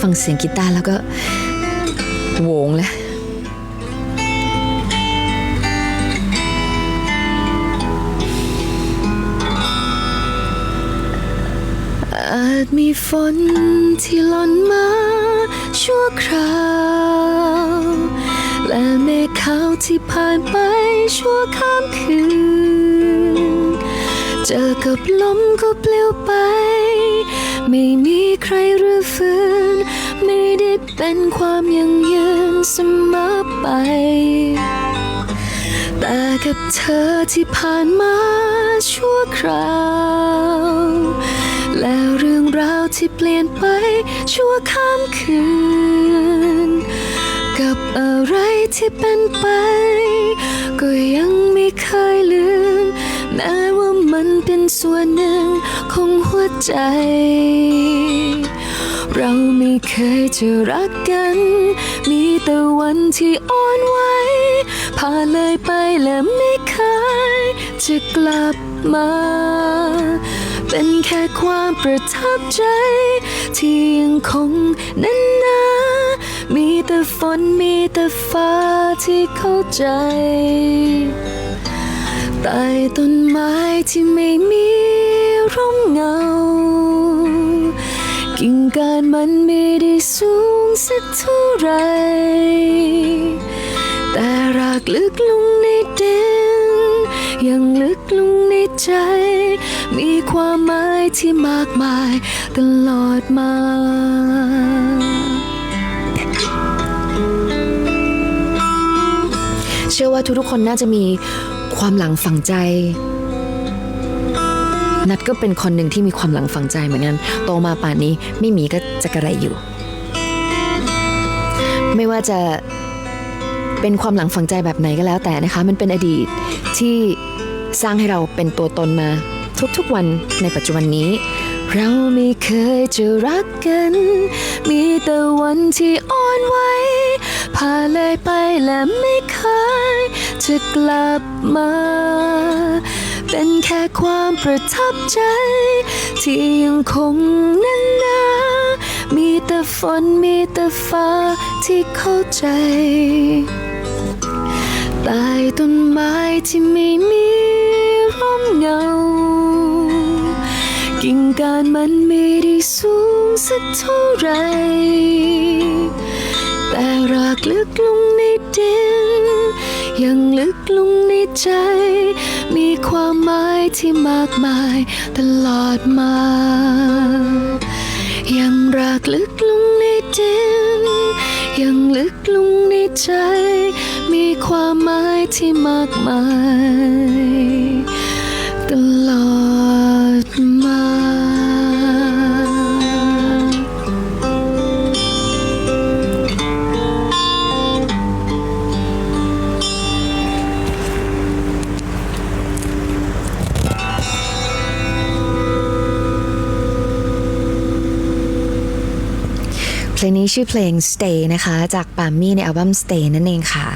ฟังเสียงกีตาร์แล้วก็โวงแล้วอาจมีฝนที่หล่นมา ชั่วคราว และเมฆขาวที่ผ่านไปชั่วข้ามคืน เจอกับลมก็เปลี่ยวไป ไม่มี เป็นความยั่งยืนเสมอไป แต่กับเธอที่ผ่านมาชั่วคราว และเรื่องราวที่เปลี่ยนไปชั่วข้ามคืน กับอะไรที่เป็นไป ก็ยังไม่เคยลืมแม้ว่ามันเป็นส่วนหนึ่งของหัวใจ เราไม่เคยจะรักกัน มีแต่วันที่อ่อนไหวผ่านเลยไปและไม่เคยจะกลับมา เป็นแค่ความประทับใจ ที่ยังคงนั้นนามีแต่ฝนมีแต่ฟ้าที่เข้าใจใต้ต้นไม้ที่ไม่มี ลึกลงในดินยังลึกลงในใจ มีความหมายที่มากมายตลอดมาเชื่อว่าทุกๆคนน่าจะมีความหลังฝังใจ นัดก็เป็นคนหนึ่งที่มีความหลังฝังใจเหมือนกัน โตมาป่านนี้ไม่มีก็จะกระไรอยู่ ไม่ว่าจะ เป็นความหลังฝังใจแบบไหนก็แล้วแต่นะคะ มันเป็นอดีตที่สร้างให้เราเป็นตัวตนมา ทุกๆวันในปัจจุบันนี้ เราไม่เคยจะรักกัน มีแต่วันที่อ่อนไหวผ่านเลยไปและไม่เคยจะกลับมา เป็นแค่ความประทับใจ ที่ยังคงแนั้นนามีแต่ฝนมีแต่ฟ้าที่เข้าใจ ใต้ต้นไม้ที่ไม่มีร่มเงา กิ่งก้านมันไม่ได้สูงสักเท่าไร แต่รากลึกลงในดิน ยังลึกลงในใจ มีความหมายที่มากมายตลอดมา ยังรากลึกลงในดิน ยังลึกลง ใจ มีความหมายที่มากมาย เพลงนี้ชื่อเพลง Stay นะคะ จากปามี่ในอัลบั้ม Stay นั่นเองค่ะ